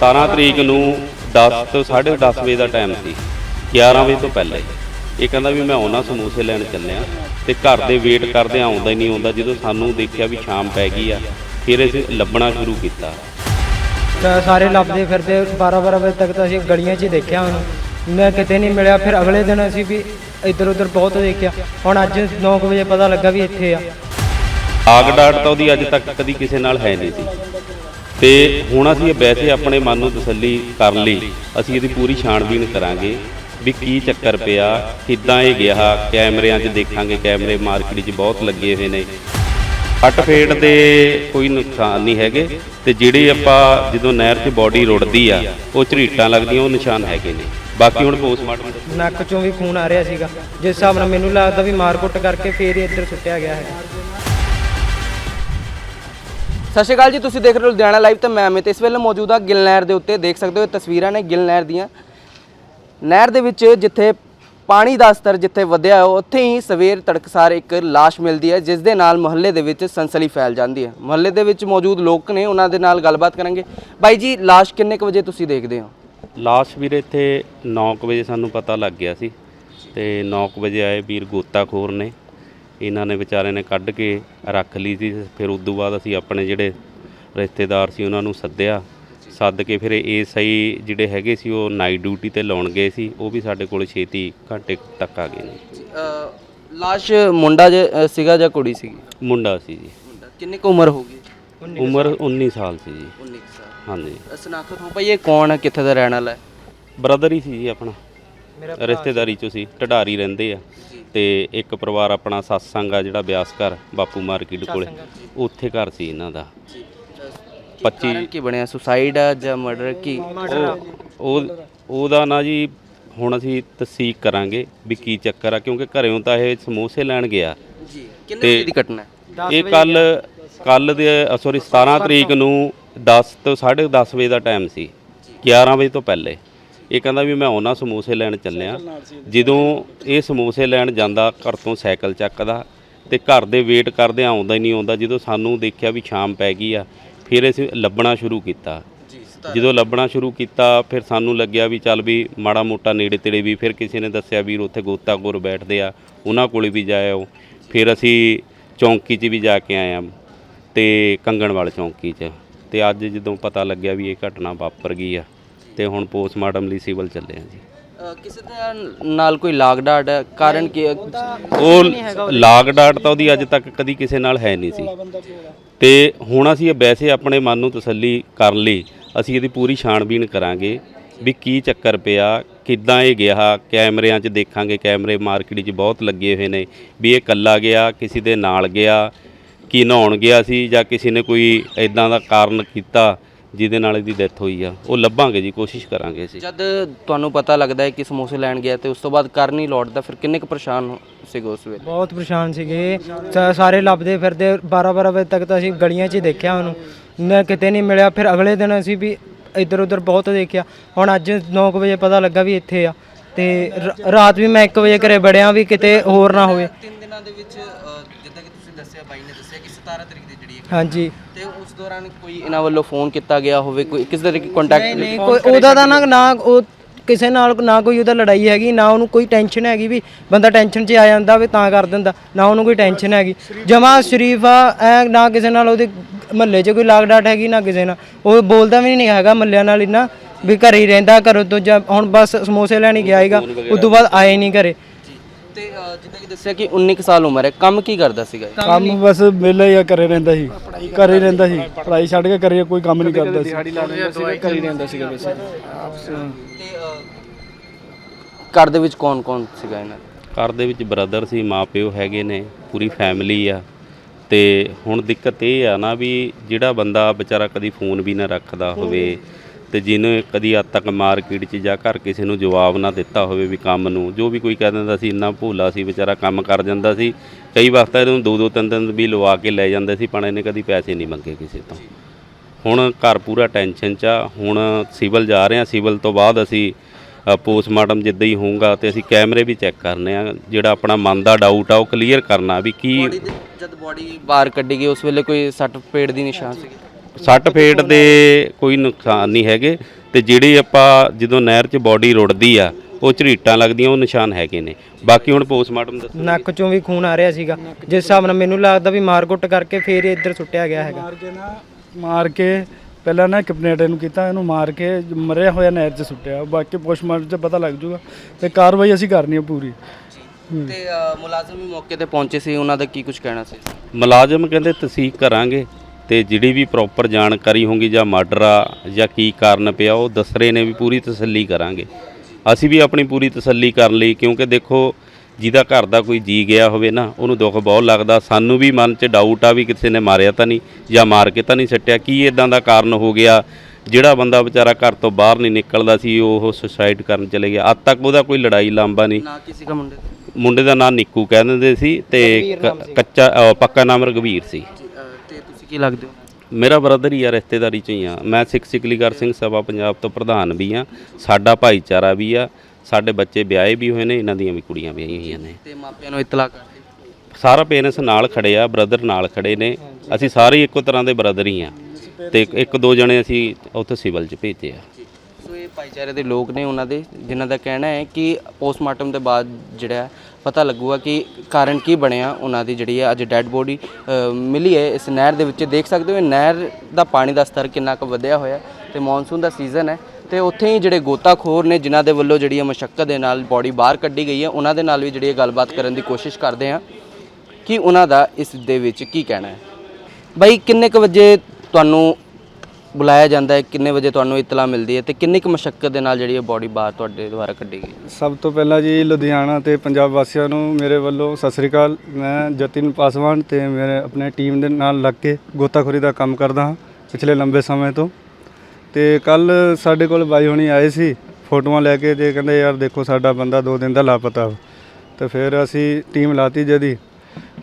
17 ਤਰੀਕ ਨੂੰ 10 ਤੋਂ 10:30 ਵਜੇ ਦਾ ਟਾਈਮ ਸੀ 11 ਵਜੇ ਤੋਂ ਪਹਿਲਾਂ ਹੀ। ਇਹ ਕਹਿੰਦਾ ਵੀ ਮੈਂ ਆਉਣਾ ਸਮੋਸੇ ਲੈਣ ਚੱਲਿਆ ਤੇ ਘਰ ਦੇ ਵੇਟ ਕਰਦੇ ਆਉਂਦਾ ਹੀ ਨਹੀਂ ਆਉਂਦਾ। ਜਦੋਂ ਸਾਨੂੰ ਦੇਖਿਆ ਵੀ ਸ਼ਾਮ ਪੈ ਗਈ ਆ ਫਿਰ ਅਸੀਂ ਲੱਭਣਾ ਸ਼ੁਰੂ ਕੀਤਾ। ਤਾਂ ਸਾਰੇ ਲੱਭਦੇ ਫਿਰਦੇ 12 12 ਵਜੇ ਤੱਕ ਤਾਂ ਅਸੀਂ ਗਲੀਆਂ 'ਚ ਹੀ ਦੇਖਿਆ ਉਹਨੂੰ ਮੈਂ ਕਿਤੇ ਨਹੀਂ ਮਿਲਿਆ ਫਿਰ ਅਗਲੇ ਦਿਨ ਅਸੀਂ ਵੀ ਇੱਧਰ ਉੱਧਰ ਬਹੁਤ ਦੇਖਿਆ। ਹੁਣ ਅੱਜ 9 ਵਜੇ ਪਤਾ ਲੱਗਾ ਵੀ ਇੱਥੇ ਆ। ਆਗ ਡਾਟ ਤਾਂ ਉਹਦੀ ਅੱਜ ਤੱਕ ਕਦੀ ਕਿਸੇ ਨਾਲ ਹੈ ਨਹੀਂ ਸੀ। ਤੇ ਹੁਣ ਅਸੀਂ ਵੈਸੇ ਆਪਣੇ ਮਨ ਨੂੰ ਤਸੱਲੀ ਕਰ ਲਈ ਅਸੀਂ ਇਹਦੀ ਪੂਰੀ ਛਾਣਬੀਣ ਕਰਾਂਗੇ ਵੀ ਕੀ ਚੱਕਰ ਪਿਆ, ਕਿੱਦਾਂ ਇਹ ਗਿਆ, ਕੈਮਰਿਆਂ 'ਚ ਦੇਖਾਂਗੇ, ਕੈਮਰੇ ਮਾਰਕੀਟ 'ਚ ਬਹੁਤ ਲੱਗੇ ਹੋਏ ਨੇ। ਫੱਟ ਫੇਟ ਦੇ ਕੋਈ ਨੁਕਸਾਨ ਨਹੀਂ ਹੈਗੇ ਤੇ ਜਿਹੜੇ ਆਪਾਂ ਜਦੋਂ ਨਹਿਰ 'ਚ ਬਾਡੀ ਰੁੜਦੀ ਆ, ਉਹ ਝਰੀਟਾਂ ਲੱਗਦੀਆਂ, ਉਹ ਨਿਸ਼ਾਨ ਹੈਗੇ ਨੇ। ਬਾਕੀ ਹੁਣ ਪੋਸਟਮਾਰਟਮ ਨੱਕ 'ਚੋਂ ਵੀ ਖੂਨ ਆ ਰਿਹਾ ਸੀਗਾ। ਜਿਸ ਹਿਸਾਬ ਨਾਲ ਮੈਨੂੰ ਲੱਗਦਾ ਵੀ ਮਾਰਕੁੱਟ ਕਰਕੇ ਫੇਰ ਹੀ ਇੱਧਰ ਸੁੱਟਿਆ ਗਿਆ ਹੈ। ਸਤਿ ਸ਼੍ਰੀ ਅਕਾਲ ਜੀ ਤੁਸੀਂ ਦੇਖ ਰਹੇ ਹੋ ਲੁਧਿਆਣਾ ਲਾਈਵ ਤੇ ਮੈਂ ਅਮਿਤ। ਇਸ ਵੇਲੇ ਮੌਜੂਦ ਹਾਂ ਗਿੱਲ ਨਹਿਰ ਦੇ ਉੱਤੇ। ਦੇਖ ਸਕਦੇ ਹੋ ਇਹ ਤਸਵੀਰਾਂ ਨੇ ਗਿੱਲ ਨਹਿਰ ਦੀਆਂ। ਨਹਿਰ ਦੇ ਵਿੱਚ ਜਿੱਥੇ ਪਾਣੀ ਦਾ ਸਤਰ ਜਿੱਥੇ ਵਧਿਆ ਹੈ, ਉੱਥੇ ਹੀ ਸਵੇਰ ਤੜਕਸਾਰ ਇੱਕ ਲਾਸ਼ ਮਿਲਦੀ ਹੈ ਜਿਸ ਦੇ ਨਾਲ ਮੁਹੱਲੇ ਦੇ ਵਿੱਚ ਸੰਸਲੀ ਫੈਲ ਜਾਂਦੀ ਹੈ। ਮੁਹੱਲੇ ਦੇ ਵਿੱਚ ਮੌਜੂਦ ਲੋਕ ਨੇ ਉਹਨਾਂ ਦੇ ਨਾਲ ਗੱਲਬਾਤ ਕਰਾਂਗੇ। ਬਾਈ ਜੀ ਲਾਸ਼ ਕਿੰਨੇ ਕੁ ਵਜੇ ਤੁਸੀਂ ਦੇਖਦੇ ਹੋ? ਲਾਸ਼ ਵੀਰ ਇੱਥੇ 9 ਵਜੇ ਸਾਨੂੰ ਪਤਾ ਲੱਗ ਗਿਆ ਸੀ। ਤੇ 9 ਵਜੇ ਆਏ ਵੀਰ ਗੋਤਾਖੋਰ ਨੇ। ਇਹਨਾਂ ਨੇ ਵਿਚਾਰੇ ਨੇ ਕੱਢ ਕੇ ਰੱਖ ਲਈ ਸੀ ਫਿਰ ਉਸ ਤੋਂ ਬਾਅਦ ਅਸੀਂ ਆਪਣੇ ਜਿਹੜੇ ਰਿਸ਼ਤੇਦਾਰ ਸੀ ਉਹਨਾਂ ਨੂੰ ਸੱਦਿਆ। ਸੱਦ ਕੇ ਫਿਰ ਏਐਸਆਈ ਜਿਹੜੇ ਹੈਗੇ ਸੀ ਉਹ ਨਾਈਟ ਡਿਊਟੀ ਤੇ ਲਾਉਣ ਗਏ ਸੀ। ਉਹ ਵੀ ਸਾਡੇ ਕੋਲ ਛੇਤੀ ਘੰਟੇ ਤੱਕ ਆ ਗਏ ਨੇ। ਲਾਸ਼ ਮੁੰਡਾ ਜੇ ਸੀਗਾ ਜਾਂ ਕੁੜੀ ਸੀਗੀ? ਮੁੰਡਾ ਸੀ ਜੀ। ਕਿੰਨੀ ਕੁ ਉਮਰ ਹੋਗੀ ਉਮਰ 19 ਸਾਲ ਸੀ ਜੀ। 19 ਸਾਲ। ਹਾਂਜੀ। ਸਨਾਖਤ ਹੋ ਭਾਈ ਇਹ ਕੌਣ ਹੈ? ਕਿੱਥੇ ਦਾ ਰਹਿਣ ਵਾਲਾ ਹੈ? ਬ੍ਰਦਰ ਹੀ ਸੀ ਜੀ ਆਪਣਾ। ਰਿਸ਼ਤੇਦਾਰੀ ਚ ਸੀ ਢਡਾਰੀ ਰਹਿੰਦੇ ਆ। ਤੇ ਇੱਕ ਪਰਿਵਾਰ ਆਪਣਾ ਸਤਸੰਗ ਆ ਜਿਹੜਾ ਬਿਆਸ ਘਰ ਬਾਪੂ ਮਾਰਕੀਟ ਕੋਲੇ। ਉੱਥੇ ਘਰ ਸੀ ਇਹਨਾਂ ਦਾ। 25 ਕਾਰਨ ਕੀ ਬਣਿਆ? ਸੁਸਾਈਡ ਆ ਜਾਂ ਮਰਡਰ? ਕੀ? ਉਹ ਉਹ ਉਹਦਾ ਨਾ ਜੀ ਹੁਣ ਅਸੀਂ ਤਸਦੀਕ ਕਰਾਂਗੇ ਵੀ ਕੀ ਚੱਕਰ ਆ ਕਿਉਂਕਿ ਘਰਿਓਂ ਤਾਂ ਇਹ ਸਮੋਸੇ ਲੈਣ ਗਿਆ। ਜੀ। ਕਿੰਨੇ ਵਜੇ ਦੀ ਘਟਨਾ ਹੈ? ਇਹ ਕੱਲ ਕੱਲ ਦੇ ਸੌਰੀ 17 ਤਰੀਕ ਨੂੰ 10 ਤੋਂ 10:30 ਵਜੇ ਦਾ ਟਾਈਮ ਸੀ। 11 ਵਜੇ ਤੋਂ ਪਹਿਲੇ। ਇਹ ਕਹਿੰਦਾ ਵੀ ਮੈਂ ਆਉਣਾ ਸਮੋਸੇ ਲੈਣ ਚੱਲਿਆ। ਜਦੋਂ ਇਹ ਸਮੋਸੇ ਲੈਣ ਜਾਂਦਾ ਘਰ ਤੋਂ ਸਾਈਕਲ ਚੱਕਦਾ ਤੇ ਘਰ ਦੇ ਵੇਟ ਕਰਦੇ ਆਉਂਦਾ ਹੀ ਨਹੀਂ ਆਉਂਦਾ। ਜਦੋਂ ਸਾਨੂੰ ਦੇਖਿਆ ਵੀ ਸ਼ਾਮ ਪੈ ਗਈ ਆ ਫਿਰ ਅਸੀਂ ਲੱਭਣਾ ਸ਼ੁਰੂ ਕੀਤਾ। ਜਦੋਂ ਲੱਭਣਾ ਸ਼ੁਰੂ ਕੀਤਾ ਫਿਰ ਸਾਨੂੰ ਲੱਗਿਆ ਵੀ ਚੱਲ ਵੀ ਮਾੜਾ ਮੋਟਾ ਨੇੜੇ ਤੇੜੇ ਵੀ ਫਿਰ ਕਿਸੇ ਨੇ ਦੱਸਿਆ ਵੀਰ ਉੱਥੇ ਗੋਤਾਖੋਰ ਬੈਠਦੇ ਆ ਉਹਨਾਂ ਕੋਲੇ ਵੀ ਜਾਇਓ। ਫਿਰ ਅਸੀਂ ਚੌਂਕੀ 'ਚ ਵੀ ਜਾ ਕੇ ਆਏ ਆ ਤੇ ਕੰਗਣਵਾਲ ਚੌਂਕੀ 'ਚ। ਤੇ ਅੱਜ ਜਦੋਂ ਪਤਾ ਲੱਗਿਆ ਵੀ ਇਹ ਘਟਨਾ ਵਾਪਰ ਗਈ ਆ ਤੇ ਹੁਣ ਪੋਸਟਮਾਰਟਮ ਲਈ ਸਿਵਲ ਚੱਲੇ ਆ ਜੀ। ਕਿਸੇ ਦੇ ਨਾਲ ਕੋਈ ਲਾਗ ਡਾਟ ਹੈ ਕਾਰਨ ਕੀ ਹੈ? ਉਹ ਲਾਗ ਡਾਟ ਤਾਂ ਉਹਦੀ ਅੱਜ ਤੱਕ ਕਦੀ ਕਿਸੇ ਨਾਲ ਹੈ ਨਹੀਂ ਸੀ। ਤੇ ਹੁਣ ਅਸੀਂ ਵੈਸੇ ਆਪਣੇ ਮਨ ਨੂੰ ਤਸੱਲੀ ਕਰ ਲਈ ਅਸੀਂ ਇਹਦੀ ਪੂਰੀ ਛਾਣਬੀਣ ਕਰਾਂਗੇ ਵੀ ਕੀ ਚੱਕਰ ਪਿਆ ਕਿੱਦਾਂ ਇਹ ਗਿਆ ਕੈਮਰਿਆਂ 'ਚ ਦੇਖਾਂਗੇ ਕੈਮਰੇ ਮਾਰਕੀਟ 'ਚ ਬਹੁਤ ਲੱਗੇ ਹੋਏ ਨੇ ਵੀ ਇਹ ਇਕੱਲਾ ਗਿਆ ਕਿਸੇ ਦੇ ਨਾਲ ਗਿਆ ਕੀ ਨਹਾਉਣ ਗਿਆ ਸੀ ਜਾਂ ਕਿਸੇ ਨੇ ਕੋਈ ਐਦਾਂ ਦਾ ਕਾਰਨ ਕੀਤਾ। ਜਿਹਦੇ ਨਾਲ ਇਹਦੀ ਡੈਥ ਹੋਈ ਆ ਉਹ ਲੱਭਾਂਗੇ ਜੀ ਕੋਸ਼ਿਸ਼ ਕਰਾਂਗੇ ਅਸੀਂ। ਜਦ ਤੁਹਾਨੂੰ ਪਤਾ ਲੱਗਦਾ ਹੈ ਕਿ ਸਮੋਸੇ ਲੈਣ ਗਿਆ ਤੇ ਉਸ ਤੋਂ ਬਾਅਦ ਕਰ ਨਹੀਂ ਲੌਟਦਾ ਫਿਰ ਕਿੰਨੇ ਕੁ ਪਰੇਸ਼ਾਨ ਹੋ- ਸੀਗੇ ਉਸ ਵੇਲੇ? ਬਹੁਤ ਪਰੇਸ਼ਾਨ ਸੀਗੇ। ਸਾਰੇ ਲੱਭਦੇ ਫਿਰਦੇ 12 12 ਵਜੇ ਤੱਕ ਤਾਂ ਅਸੀਂ ਗਲੀਆਂ 'ਚ ਹੀ ਦੇਖਿਆ ਉਹਨੂੰ। ਮੈਂ ਕਿਤੇ ਨਹੀਂ ਮਿਲਿਆ ਫਿਰ ਅਗਲੇ ਦਿਨ ਅਸੀਂ ਵੀ ਇੱਧਰ ਉੱਧਰ ਬਹੁਤ ਦੇਖਿਆ। ਹੁਣ ਅੱਜ 9 ਵਜੇ ਪਤਾ ਲੱਗਾ ਵੀ ਇੱਥੇ ਆ। ਤੇ ਰ- ਰਾਤ ਵੀ ਮੈਂ 1 ਵਜੇ ਘਰੇ ਵੜਿਆ ਵੀ ਕਿਤੇ ਹੋਰ ਨਾ ਹੋਵੇ। ਤਿੰਨ ਦਿਨਾਂ ਦੇ ਵਿੱਚ ਜਿੱਦਾਂ ਕਿ ਤੁਸੀਂ ਦੱਸਿਆ ਬਾਈ ਨੇ ਦੱਸਿਆ ਕਿ 17 ਤਰੀਕ ਹਾਂਜੀ। ਤੇ ਉਸ ਦੌਰਾਨ ਕੋਈ ਇਹਨਾਂ ਵੱਲੋਂ ਫੋਨ ਕੀਤਾ ਗਿਆ ਹੋਵੇ ਕੋਈ ਕਿਸ ਤਰ੍ਹਾਂ ਦੀ ਕੰਟੈਕਟ ਨਹੀਂ ਕੋਈ ਉਹਦਾ ਤਾਂ ਨਾ ਨਾ ਉਹ ਕਿਸੇ ਨਾਲ ਨਾ ਕੋਈ ਉਹਦਾ ਲੜਾਈ ਹੈਗੀ ਨਾ ਉਹਨੂੰ ਕੋਈ ਟੈਨਸ਼ਨ ਹੈਗੀ ਵੀ ਬੰਦਾ ਟੈਨਸ਼ਨ 'ਚ ਆ ਜਾਂਦਾ ਵੀ ਤਾਂ ਕਰ ਦਿੰਦਾ ਨਾ ਉਹਨੂੰ ਕੋਈ ਟੈਨਸ਼ਨ ਹੈਗੀ। ਜਮਾ ਸ਼ਰੀਫ ਆ ਐ ਨਾ ਕਿਸੇ ਨਾਲ ਉਹਦੇ ਮਹੱਲੇ 'ਚ ਕੋਈ ਲਾਗ ਡਾਟ ਹੈਗੀ ਨਾ ਕਿਸੇ ਨਾਲ। ਉਹ ਬੋਲਦਾ ਵੀ ਨਹੀਂ ਹੈਗਾ ਮਹੱਲਿਆਂ ਨਾਲ ਇੰਨਾ ਵੀ ਘਰੇ ਹੀ ਰਹਿੰਦਾ ਘਰੋਂ ਤੋਂ ਜਾਂ ਹੁਣ ਬਸ ਸਮੋਸੇ ਲੈਣ ਹੀ ਗਿਆ ਹੈਗਾ ਉਸ ਤੋਂ ਬਾਅਦ ਆਏ ਨਹੀਂ ਘਰੇ। ਤੇ ਅ, ਜਿੱਦਾਂ ਕਿ ਦੱਸਿਆ ਕਿ 19 ਕੁ ਸਾਲ ਉਮਰ ਹੈ। ਕੰਮ ਕੀ ਕਰਦਾ ਸੀਗਾ ਇਹ? ਕੰਮ ਬਸ ਵਿਹਲਾ ਹੀ ਆ ਘਰੇ ਰਹਿੰਦਾ ਸੀ। ਘਰੇ ਰਹਿੰਦਾ ਸੀ। ਪੜ੍ਹਾਈ ਛੱਡ ਕੇ ਘਰੇ ਕੋਈ ਕੰਮ ਨਹੀਂ ਕਰਦਾ ਸੀ। ਘਰੇ ਹੀ ਰਹਿੰਦਾ ਸੀਗਾ ਵੈਸੇ ਤੇ ਅ, ਘਰ ਦੇ ਵਿੱਚ ਕੌਣ ਕੌਣ ਸੀਗਾ ਇਹਨਾਂ ਦੇ? ਘਰ ਦੇ ਵਿੱਚ ਬ੍ਰਦਰ ਸੀ ਮਾਪਿਓ ਹੈਗੇ ਨੇ ਪੂਰੀ ਫੈਮਿਲੀ ਆ। ਤੇ ਹੁਣ ਦਿੱਕਤ ਇਹ ਆ ਨਾ ਵੀ ਜਿਹੜਾ ਬੰਦਾ ਵਿਚਾਰਾ ਕਦੀ ਫੋਨ ਵੀ ਨਾ ਰੱਖਦਾ ਹੋਵੇ ਤੇ ਜਿਹਨੇ ਕਦੀ ਹੱਦ ਤੱਕ ਮਾਰਕੀਟ 'ਚ ਜਾਂ ਘਰ ਕਿਸੇ ਨੂੰ ਜਵਾਬ ਨਾ ਦਿੱਤਾ ਹੋਵੇ ਵੀ ਕੰਮ ਨੂੰ, ਜੋ ਵੀ ਕੋਈ ਕਹਿ ਦਿੰਦਾ ਸੀ, ਇੰਨਾ ਭੋਲਾ ਸੀ, ਵਿਚਾਰਾ ਕੰਮ ਕਰ ਜਾਂਦਾ ਸੀ, ਕਈ ਵਾਰ ਤਾਂ ਇਹਨੂੰ ਦੋ ਦੋ ਤਿੰਨ ਦਿਨ ਵੀ ਲਵਾ ਕੇ ਲੈ ਜਾਂਦੇ ਸੀ, ਪਰ ਇਹਨੇ ਕਦੀ ਪੈਸੇ ਨਹੀਂ ਮੰਗੇ ਕਿਸੇ ਤੋਂ। ਹੁਣ ਘਰ ਪੂਰਾ ਟੈਨਸ਼ਨ 'ਚ ਆ, ਹੁਣ ਸਿਵਲ ਜਾ ਰਹੇ ਆ, ਸਿਵਲ ਤੋਂ ਬਾਅਦ ਅਸੀਂ ਪੋਸਟਮਾਰਟਮ ਜਿੱਦਾਂ ਹੀ ਹੋਊਗਾ ਤੇ ਅਸੀਂ ਕੈਮਰੇ ਵੀ ਚੈੱਕ ਕਰਨੇ ਆ, ਜਿਹੜਾ ਆਪਣਾ ਮਨ ਦਾ ਡਾਊਟ ਆ, ਉਹ ਕਲੀਅਰ ਕਰਨਾ ਵੀ ਕੀ ਜਦ ਬੋਡੀ ਬਾਹਰ ਕੱਢੀ ਗਈ, ਉਸ ਵੇਲੇ ਕੋਈ ਸੱਟ ਪੇੜ ਦੀ ਨਿਸ਼ਾਨ ਸੀ ਸੱਟ ਫੇਟ ਦੇ ਕੋਈ ਨੁਕਸਾਨ ਨਹੀਂ ਹੈਗੇ ਤੇ ਜਿਹੜੀ ਆਪਾਂ ਜਦੋਂ ਨਹਿਰ 'ਚ ਬਾਡੀ ਰੁੜਦੀ ਆ ਉਹ ਝਰੀਟਾਂ ਲੱਗਦੀਆਂ ਉਹ ਨਿਸ਼ਾਨ ਹੈਗੇ ਨੇ। ਬਾਕੀ ਹੁਣ ਪੋਸਟਮਾਰਟਮ ਦੱਸੋ ਨੱਕ ਚੋਂ ਵੀ ਖੂਨ ਆ ਰਿਹਾ ਸੀਗਾ। ਜਿਸ ਹਿਸਾਬ ਨਾਲ ਮੈਨੂੰ ਲੱਗਦਾ ਵੀ ਮਾਰਕੁੱਟ ਕਰਕੇ ਫੇਰ ਇਹ ਇੱਧਰ ਸੁੱਟਿਆ ਗਿਆ ਹੈਗਾ। ਮਾਰ ਕੇ ਨਾ ਮਾਰ ਕੇ ਪਹਿਲਾਂ ਨਾ ਕਪਨੇਟਰ ਨੂੰ ਕੀਤਾ ਇਹਨੂੰ ਮਾਰ ਕੇ ਮਰਿਆ ਹੋਇਆ ਨਹਿਰ 'ਚ ਸੁੱਟਿਆ। ਬਾਕੀ ਪੋਸਟਮਾਰਟਮ 'ਚ ਪਤਾ ਲੱਗ ਜੂਗਾ ਤੇ ਕਾਰਵਾਈ ਅਸੀਂ ਕਰਨੀ ਹੈ ਪੂਰੀ। ਤੇ ਅ, ਮੁਲਾਜ਼ਮ ਵੀ ਮੌਕੇ ਤੇ ਪਹੁੰਚੇ ਸੀ ਉਹਨਾਂ ਦਾ ਕੀ ਕੁਝ ਕਹਿਣਾ ਸੀ? ਮੁਲਾਜ਼ਮ ਕਹਿੰਦੇ ਤਸਦੀਕ ਕਰਾਂਗੇ। ਤੇ ਜਿਹੜੀ ਵੀ ਪ੍ਰੋਪਰ ਜਾਣਕਾਰੀ ਹੋਊਗੀ ਜਾਂ ਮਰਡਰ ਆ ਜਾਂ ਕੀ ਕਾਰਨ ਪਿਆ ਉਹ ਦੱਸ ਰਹੇ ਨੇ ਵੀ ਪੂਰੀ ਤਸੱਲੀ ਕਰਾਂਗੇ। ਅਸੀਂ ਵੀ ਆਪਣੀ ਪੂਰੀ ਤਸੱਲੀ ਕਰ ਲਈ ਕਿਉਂਕਿ ਦੇਖੋ ਜਿਹਦਾ ਘਰ ਦਾ ਕੋਈ ਜੀ ਗਿਆ ਹੋਵੇ ਨਾ ਉਹਨੂੰ ਦੁੱਖ ਬਹੁਤ ਲੱਗਦਾ। ਸਾਨੂੰ ਵੀ ਮਨ 'ਚ ਡਾਊਟ ਆ ਵੀ ਕਿਸੇ ਨੇ ਮਾਰਿਆ ਤਾਂ ਨਹੀਂ ਜਾਂ ਮਾਰ ਕੇ ਤਾਂ ਨਹੀਂ ਸੱਟਿਆ। ਕੀ ਇਦਾਂ ਦਾ ਕਾਰਨ ਹੋ ਗਿਆ? ਜਿਹੜਾ ਬੰਦਾ ਵਿਚਾਰਾ ਘਰ ਤੋਂ ਬਾਹਰ ਨਹੀਂ ਨਿਕਲਦਾ ਸੀ ਉਹ ਸੁਸਾਈਡ ਕਰਨ ਚਲੇ ਗਿਆ। ਅੱਜ ਤੱਕ ਉਹਦਾ ਕੋਈ ਲੜਾਈ ਲਾਂਬਾ ਨਹੀਂ। ਨਾ ਕਿਸੇ ਦਾ ਮੁੰਡੇ ਮੁੰਡੇ ਦਾ ਨਾਂ ਨਿੱਕੂ ਕਹਿ ਦਿੰਦੇ ਸੀ ਤੇ ਕੱਚਾ ਅ, ਪੱਕਾ ਨਾਮ ਰਗਵੀਰ ਸੀ। ਤੁਸੀਂ ਕੀ ਲੱਗਦੇ ਹੋ? ਮੇਰਾ ਬ੍ਰਦਰ ਹੀ ਆ ਰਿਸ਼ਤੇਦਾਰੀ ਚ ਹੀ ਆ। ਮੈਂ ਸਿੱਖ ਸਿਕਲੀਗਰ ਸਿੰਘ ਸਭਾ ਪੰਜਾਬ ਤੋਂ ਪ੍ਰਧਾਨ ਵੀ ਆ। ਸਾਡਾ ਭਾਈਚਾਰਾ ਵੀ ਆ। ਸਾਡੇ ਬੱਚੇ ਵਿਆਹੇ ਵੀ ਹੋਏ ਨੇ ਇਹਨਾਂ ਦੀਆਂ ਵੀ ਕੁੜੀਆਂ ਵਿਆਹੀਆਂ ਹੋਈਆਂ ਨੇ। ਤੇ ਮਾਪਿਆਂ ਨੂੰ ਇਤਲਾ ਕਰਦੇ ਸਾਰਾ ਪੇਰੈਂਟਸ ਨਾਲ ਖੜੇ ਆ ਬ੍ਰਦਰ ਨਾਲ ਖੜੇ ਨੇ। ਅਸੀਂ ਸਾਰੇ ਇੱਕੋ ਤਰ੍ਹਾਂ ਦੇ ਬ੍ਰਦਰ ਹੀ ਆ। ਤੇ ਇੱਕ- ਇੱਕ ਦੋ ਜਣੇ ਅਸੀਂ ਉੱਥੇ ਸਿਵਲ ਚ ਭੇਜੇ ਆ। ਸੋ ਇਹ ਭਾਈਚਾਰੇ ਦੇ ਲੋਕ ਨੇ ਉਹਨਾਂ ਦੇ ਜਿਨ੍ਹਾਂ ਦਾ ਕਹਿਣਾ ਹੈ ਕਿ ਪੋਸਟਮਾਰਟਮ ਦੇ ਬਾਅਦ ਜਿਹੜਾ ਹੈ, ਪਤਾ ਲੱਗੂਗਾ ਕਿ ਕਾਰਨ ਕੀ ਬਣਿਆ ਉਹਨਾਂ ਦੀ ਜਿਹੜੀ ਹੈ ਅੱਜ ਡੈੱਡ ਬੋਡੀ ਮਿਲੀ ਹੈ। ਇਸ ਨਹਿਰ ਦੇ ਵਿੱਚ ਦੇਖ ਸਕਦੇ ਹੋ ਨਹਿਰ ਦਾ ਪਾਣੀ ਦਾ ਸਤਰ ਕਿੰਨਾ ਕੁ ਵਧਿਆ ਹੋਇਆ ਤੇ ਮੌਨਸੂਨ ਦਾ ਸੀਜ਼ਨ ਹੈ। ਤੇ ਉੱਥੇ ਹੀ ਜਿਹੜੇ ਗੋਤਾਖੋਰ ਨੇ, ਜਿਨ੍ਹਾਂ ਦੇ ਵੱਲੋਂ ਜਿਹੜੀ ਹੈ ਮਸ਼ੱਕਤ ਦੇ ਨਾਲ ਬੋਡੀ ਬਾਹਰ ਕੱਢੀ ਗਈ ਹੈ, ਉਹਨਾਂ ਦੇ ਨਾਲ ਵੀ ਜਿਹੜੀ ਹੈ ਗੱਲਬਾਤ ਕਰਨ ਦੀ ਕੋਸ਼ਿਸ਼ ਕਰਦੇ ਹਾਂ ਕਿ ਉਹਨਾਂ ਦਾ ਇਸ ਦੇ ਵਿੱਚ ਕੀ ਕਹਿਣਾ ਹੈ। ਬਾਈ, ਕਿੰਨੇ ਕੁ ਵਜੇ ਤੁਹਾਨੂੰ ਬੁਲਾਇਆ ਜਾਂਦਾ ਹੈ, ਕਿੰਨੇ ਵਜੇ ਤੁਹਾਨੂੰ ਇਤਲਾ ਮਿਲਦੀ ਹੈ ਤੇ ਕਿੰਨੀ ਕੁ ਮਸ਼ੱਕਤ ਦੇ ਨਾਲ ਜਿਹੜੀ ਇਹ ਬੋਡੀ ਬਾਹਰ ਤੁਹਾਡੇ ਦੁਆਰਾ ਕੱਢੀ ਗਈ ਸਭ ਤੋਂ ਪਹਿਲਾਂ ਜੀ ਲੁਧਿਆਣਾ ਤੇ ਪੰਜਾਬ ਵਾਸੀਆਂ ਨੂੰ ਮੇਰੇ ਵੱਲੋਂ ਸਤਿ ਸ੍ਰੀ ਅਕਾਲ। ਮੈਂ ਜਤਿਨ ਪਾਸਵਾਨ ਤੇ ਮੇਰੇ ਆਪਣੇ ਟੀਮ ਦੇ ਨਾਲ ਲੱਗ ਕੇ ਗੋਤਾਖੋਰੀ ਦਾ ਕੰਮ ਕਰਦਾ ਹਾਂ ਪਿਛਲੇ ਲੰਬੇ ਸਮੇਂ ਤੋਂ। ਤੇ ਕੱਲ ਸਾਡੇ ਕੋਲ ਬਾਈ ਹੋਣੀ ਆਏ ਸੀ, ਫੋਟੋਆਂ ਲੈ ਕੇ ਤੇ ਕਹਿੰਦੇ, ਯਾਰ ਦੇਖੋ ਸਾਡਾ ਬੰਦਾ ਦੋ ਦਿਨ ਦਾ ਲਾਪਤਾ ਵਾ। ਤੇ ਫਿਰ ਅਸੀਂ ਟੀਮ ਲਾਤੀ ਜਦੀ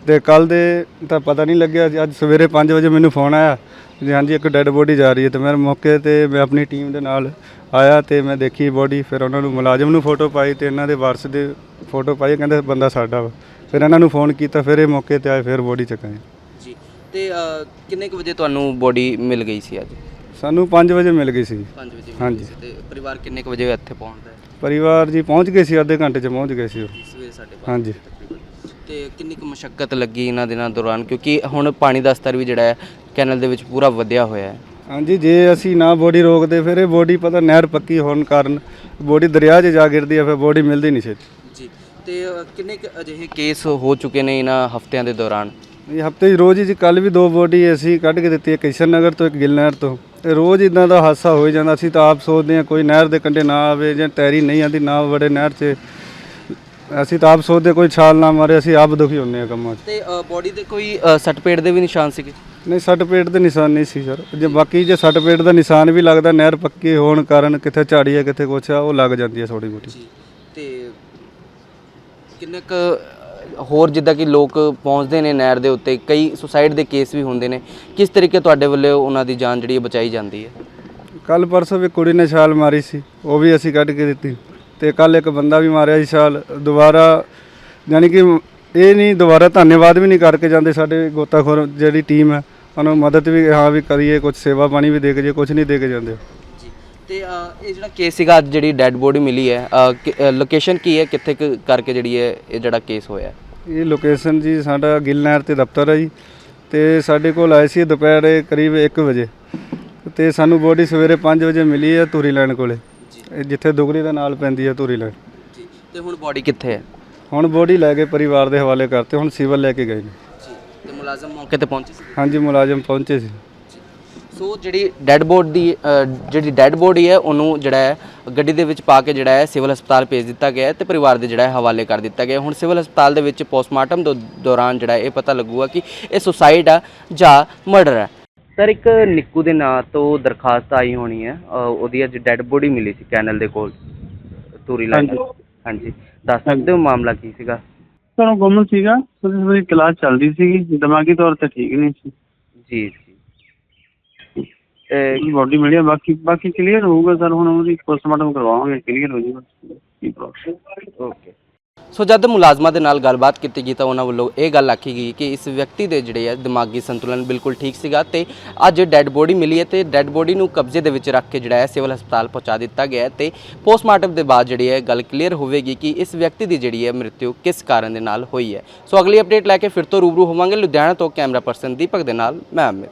ਤੇ ਕੱਲ ਦੇ ਤਾਂ ਪਤਾ ਨਹੀਂ ਲੱਗਿਆ, ਅੱਜ ਸਵੇਰੇ 5 ਵਜੇ ਮੈਨੂੰ ਫੋਨ ਆਇਆ ਜੀ ਹਾਂਜੀ ਇੱਕ ਡੈੱਡ ਬੋਡੀ ਜਾ ਰਹੀ ਹੈ ਤੇ ਮੈਂ ਮੌਕੇ ਤੇ ਮੈਂ ਆਪਣੀ ਟੀਮ ਦੇ ਨਾਲ ਆਇਆ ਤੇ ਮੈਂ ਦੇਖੀ ਬੋਡੀ ਫਿਰ ਉਹਨਾਂ ਨੂੰ ਮੁਲਾਜ਼ਮ ਨੂੰ ਫੋਟੋ ਪਾਈ ਤੇ ਇਹਨਾਂ ਦੇ ਵਾਰਸ ਦੇ ਫੋਟੋ ਪਾਈ ਕਹਿੰਦੇ ਬੰਦਾ ਸਾਡਾ ਵਾ। ਫਿਰ ਇਹਨਾਂ ਨੂੰ ਫੋਨ ਕੀਤਾ ਫਿਰ ਇਹ ਮੌਕੇ ਤੇ ਆਏ ਫਿਰ ਬੋਡੀ ਚੁਕਾਏ ਜੀ ਤੇ ਕਿੰਨੇ ਕੁ ਵਜੇ ਤੁਹਾਨੂੰ ਬੋਡੀ ਮਿਲ ਗਈ ਸੀ ਅੱਜ? ਸਾਨੂੰ 5 ਵਜੇ ਮਿਲ ਗਈ ਸੀ। 5 ਵਜੇ ਹਾਂਜੀ। ਤੇ ਪਰਿਵਾਰ ਕਿੰਨੇ ਕੁ ਵਜੇ ਇੱਥੇ ਪਹੁੰਚਦਾ ਹੈ? ਪਰਿਵਾਰ ਜੀ ਪਹੁੰਚ ਗਏ ਸੀ ਅੱਧੇ ਘੰਟੇ ਚ ਪਹੁੰਚ ਗਏ ਸੀ ਉਹ। ਸਵੇਰੇ ਸਾਡੇ ਹਾਂਜੀ। ਤੇ ਕਿੰਨੀ ਕੁ ਮਸ਼ੱਕਤ ਲੱਗੀ ਇਹਨਾਂ ਦਿਨਾਂ ਦੌਰਾਨ? ਕਿਉਂਕਿ ਹੁਣ ਪਾਣੀ ਦਾ ਸਤਰ ਵੀ ਜਿਹੜਾ ਹੈ ਕੈਨਲ ਦੇ ਵਿੱਚ ਪੂਰਾ ਵਧਿਆ ਹੋਇਆ ਹੈ। ਹਾਂਜੀ ਜੇ ਅਸੀਂ ਨਾ ਬੋਡੀ ਰੋਕਦੇ ਫਿਰ ਇਹ ਬੋਡੀ ਪਤਾ ਨਹਿਰ ਪੱਕੀ ਹੋਣ ਕਾਰਨ ਬੋਡੀ ਦਰਿਆ 'ਚ ਜਾ ਗਿਰਦੀ ਹੈ ਫਿਰ ਬੋਡੀ ਮਿਲਦੀ ਨਹੀਂ ਛੇਤੀ। ਜੀ ਤੇ ਕਿੰਨੇ ਕੁ ਅਜਿਹੇ ਕੇਸ ਹੋ ਚੁੱਕੇ ਨੇ ਇਹਨਾਂ ਹਫ਼ਤਿਆਂ ਦੇ ਦੌਰਾਨ? ਇਹ ਹਫ਼ਤੇ 'ਚ ਰੋਜ਼ ਹੀ ਕੱਲ ਵੀ ਦੋ ਬੋਡੀ ਅਸੀਂ ਕੱਢ ਕੇ ਦਿੱਤੀ ਇੱਕ ਕਿਸ਼ਨ ਨਗਰ ਤੋਂ ਇੱਕ ਗਿੱਲ ਨਹਿਰ ਤੋਂ। ਇਹ ਰੋਜ਼ ਇਦਾਂ ਦਾ ਹਾਦਸਾ ਹੋ ਹੀ ਜਾਂਦਾ ਅਸੀਂ ਤਾਂ ਆਪ ਸੋਚਦੇ ਹਾਂ ਕੋਈ ਨਹਿਰ ਦੇ ਕੰਢੇ ਨਾ ਆਵੇ ਜਾਂ ਤੈਰੀ ਨਹੀਂ ਆਂਦੀ ਨਾ ਵੜੇ ਨਹਿਰ 'ਚ। ਅਸੀਂ ਤਾਂ ਆਪ ਸੋਚਦੇ ਕੋਈ ਛਾਲ ਨਾ ਮਾਰੇ ਅਸੀਂ ਆਪ ਦੁਖੀ ਹੁੰਦੇ ਹਾਂ ਕੰਮਾਂ 'ਚ। ਤੇ ਬੋਡੀ ਦੇ ਕੋਈ ਸੱਟ ਪੇਟ ਦੇ ਵੀ ਨਿਸ਼ਾਨ ਸੀਗੇ? ਨਹੀਂ ਸੱਟ ਪੇਟ ਦੇ ਨਿਸ਼ਾਨ ਨਹੀਂ ਸੀ ਸਰ। ਜੇ ਬਾਕੀ ਜੇ ਸੱਟ ਪੇਟ ਦਾ ਨਿਸ਼ਾਨ ਵੀ ਲੱਗਦਾ ਨਹਿਰ ਪੱਕੀ ਹੋਣ ਕਾਰਨ ਕਿੱਥੇ ਝਾੜੀ ਹੈ ਕਿੱਥੇ ਕੁਛ ਆ ਉਹ ਲੱਗ ਜਾਂਦੀ ਹੈ ਥੋੜੀ ਬਹੁਤੀ। ਜੀ ਤੇ ਕਿੰਨੇ ਕੁ ਹੋਰ ਜਿੱਦਾਂ ਕਿ ਲੋਕ ਪਹੁੰਚਦੇ ਨੇ ਨਹਿਰ ਦੇ ਉੱਤੇ ਕਈ ਸੁਸਾਈਡ ਦੇ ਕੇਸ ਵੀ ਹੁੰਦੇ ਨੇ ਕਿਸ ਤਰੀਕੇ ਤੁਹਾਡੇ ਵੱਲੋਂ ਉਹਨਾਂ ਦੀ ਜਾਨ ਜਿਹੜੀ ਹੈ ਬਚਾਈ ਜਾਂਦੀ ਹੈ? ਕੱਲ ਪਰਸੋਂ ਵੀ ਕੁੜੀ ਨੇ ਛਾਲ ਮਾਰੀ ਸੀ ਉਹ ਵੀ ਅਸੀਂ ਕੱਢ ਕੇ ਦਿੱਤੀ। ਤੇ ਕੱਲ ਇੱਕ ਬੰਦਾ ਵੀ ਮਾਰਿਆ ਸੀ ਛਾਲ ਦੁਬਾਰਾ ਯਾਨੀ ਕਿ ਇਹ ਨਹੀਂ ਦੁਬਾਰਾ ਧੰਨਵਾਦ ਵੀ ਨਹੀਂ ਕਰਕੇ ਜਾਂਦੇ ਸਾਡੇ ਗੋਤਾਖੋਰ ਜਿਹੜੀ ਟੀਮ ਹੈ। ਉਹਨਾਂ ਨੂੰ ਮਦਦ ਵੀ ਹਾਂ ਵੀ ਕਰੀਏ ਕੁਝ ਸੇਵਾ ਪਾਣੀ ਵੀ ਦੇ ਕੇ ਜੇ ਕੁਝ ਨਹੀਂ ਦੇ ਕੇ ਜਾਂਦੇ। ਜੀ। ਤੇ ਇਹ ਜਿਹੜਾ ਕੇਸ ਸੀਗਾ ਅੱਜ ਜਿਹੜੀ ਡੈੱਡ ਬੋਡੀ ਮਿਲੀ ਹੈ ਲੋਕੇਸ਼ਨ ਕੀ ਹੈ? ਕਿੱਥੇ ਕੁ ਕਰਕੇ ਜਿਹੜੀ ਹੈ ਇਹ ਜਿਹੜਾ ਕੇਸ ਹੋਇਆ? ਹੈ? ਇਹ ਲੋਕੇਸ਼ਨ ਜੀ ਸਾਡਾ ਗਿੱਲ ਨਹਿਰ ਤੇ ਦਫ਼ਤਰ ਹੈ ਜੀ। ਤੇ ਸਾਡੇ ਕੋਲ ਆਏ ਸੀ ਦੁਪਹਿਰੇ ਕਰੀਬ 1 ਵਜੇ। ਤੇ ਸਾਨੂੰ ਬੋਡੀ ਸਵੇਰੇ 5 ਵਜੇ ਮਿਲੀ ਹੈ ਧੂਰੀ ਲੈਣ ਕੋਲੇ ਇਹ ਜਿੱਥੇ ਦੁਗਰੀ ਦਾ ਨਾਲ ਪੈਂਦੀ ਹੈ ਧੂਰੀ ਲੈਣ ਜੀ। ਤੇ ਹੁਣ ਬੋਡੀ ਕਿੱਥੇ ਹੈ? ਹੁਣ ਬੋਡੀ ਲੈ ਕੇ ਪਰਿਵਾਰ ਦੇ ਹਵਾਲੇ ਕਰਤੇ ਹੁਣ ਸਿਵਲ ਲੈ ਕੇ ਗਏ ਨੇ। ਤੇ ਮੁਲਾਜ਼ਮ ਮੌਕੇ ਤੇ ਪਹੁੰਚੇ ਸੀ? ਹਾਂਜੀ ਮੁਲਾਜ਼ਮ ਪਹੁੰਚੇ ਸੀ। ਸੋ ਜਿਹੜੀ ਡੈੱਡ ਬੋਡੀ ਦੀ ਅ, ਜਿਹੜੀ ਡੈੱਡ ਬੋਡੀ ਹੈ ਉਹਨੂੰ ਜਿਹੜਾ ਹੈ ਗੱਡੀ ਦੇ ਵਿੱਚ ਪਾ ਕੇ ਜਿਹੜਾ ਹੈ ਸਿਵਲ ਹਸਪਤਾਲ ਭੇਜ ਦਿੱਤਾ ਗਿਆ ਹੈ ਤੇ ਪਰਿਵਾਰ ਦੇ ਜਿਹੜਾ ਹੈ ਹਵਾਲੇ ਕਰ ਦਿੱਤਾ ਗਿਆ ਹੈ। ਹੁਣ ਸਿਵਲ ਹਸਪਤਾਲ ਦੇ ਵਿੱਚ ਪੋਸਟਮਾਰਟਮ ਦੋ- ਦੌਰਾਨ ਜਿਹੜਾ ਇਹ ਪਤਾ ਲੱਗੂਗਾ ਕਿ ਇਹ ਸੁਸਾਈਡ ਆ ਜਾਂ ਮਰਡਰ ਹੈ ਸਰ ਇੱਕ ਨਿੱਕੂ ਦੇ ਨਾਂ ਤੋਂ ਦਰਖਾਸਤ ਆਈ ਹੋਣੀ ਹੈ। ਅ, ਉਹਦੀ ਅੱਜ ਡੈੱਡ ਬੋਡੀ ਮਿਲੀ ਸੀ ਕੈਨਲ ਦੇ ਕੋਲ ਤੂਰੀ ਲਾਈਨ ਹਾਂਜੀ। ਦੱਸ ਸਕਦੇ ਹੋ ਮਾਮਲਾ ਕੀ ਸੀਗਾ? ਤੁਹਾਨੂੰ ਗੁੰਮ ਸੀਗਾ ਉਹਦੀ ਮੇਰੀ ਕਲਾਸ ਚੱਲਦੀ ਸੀਗੀ ਦਿਮਾਗੀ ਤੌਰ ਤੇ ਠੀਕ ਨਹੀਂ ਸੀ। ਜੀ ਜੀ। ਇਹ ਬੋਡੀ ਮਿਲੀ ਆ, ਬਾਕੀ ਬਾਕੀ ਕਲੀਅਰ ਹੋਊਗਾ ਸਰ ਹੁਣ ਉਹਦੀ ਪੋਸਟਮਾਰਟਮ ਕਰਵਾਵਾਂਗੇ ਕਲੀਅਰ ਹੋ ਜਾਊਗਾ। ਕੀ ਪ੍ਰੋਬਲਮ ਓਕੇ। ਸੋ ਜਦ ਮੁਲਾਜ਼ਮਾਂ ਦੇ ਨਾਲ ਗੱਲਬਾਤ ਕੀਤੀ ਗਈ ਤਾਂ ਉਹਨਾਂ ਵੱਲੋਂ ਇਹ ਗੱਲ ਆਖੀ ਗਈ ਕਿ ਇਸ ਵਿਅਕਤੀ ਦੇ ਜਿਹੜੇ ਹੈ ਦਿਮਾਗੀ ਸੰਤੁਲਨ ਬਿਲਕੁਲ ਠੀਕ ਸੀਗਾ ਤੇ ਅੱਜ ਡੈੱਡ ਬੋਡੀ ਮਿਲੀ ਹੈ ਤੇ ਡੈੱਡ ਬੋਡੀ ਨੂੰ ਕਬਜ਼ੇ ਦੇ ਵਿੱਚ ਰੱਖ ਕੇ ਜਿਹੜਾ ਹੈ ਸਿਵਲ ਹਸਪਤਾਲ ਪਹੁੰਚਾ ਦਿੱਤਾ ਗਿਆ ਹੈ ਤੇ ਪੋਸਟਮਾਰਟਮ ਦੇ ਬਾਅਦ ਜਿਹੜੀ ਹੈ ਗੱਲ ਕਲੀਅਰ ਹੋਵੇਗੀ ਕਿ ਇਸ ਵਿਅਕਤੀ ਦੀ ਜਿਹੜੀ ਹੈ ਮ੍ਰਿਤਿੂ ਕਿਸ ਕਾਰਨ ਦੇ ਨਾਲ ਹੋਈ ਹੈ। ਸੋ ਅਗਲੀ ਅਪਡੇਟ ਲੈ ਕੇ ਫਿਰ ਤੋਂ ਰੂਬਰੂ ਹੋਵਾਂਗੇ। ਲੁਧਿਆਣਾ ਤੋਂ ਕੈਮਰਾ ਪਰਸਨ ਦੀਪਕ ਦੇ ਨਾਲ, ਮੈਂ ਅਮਿਤ।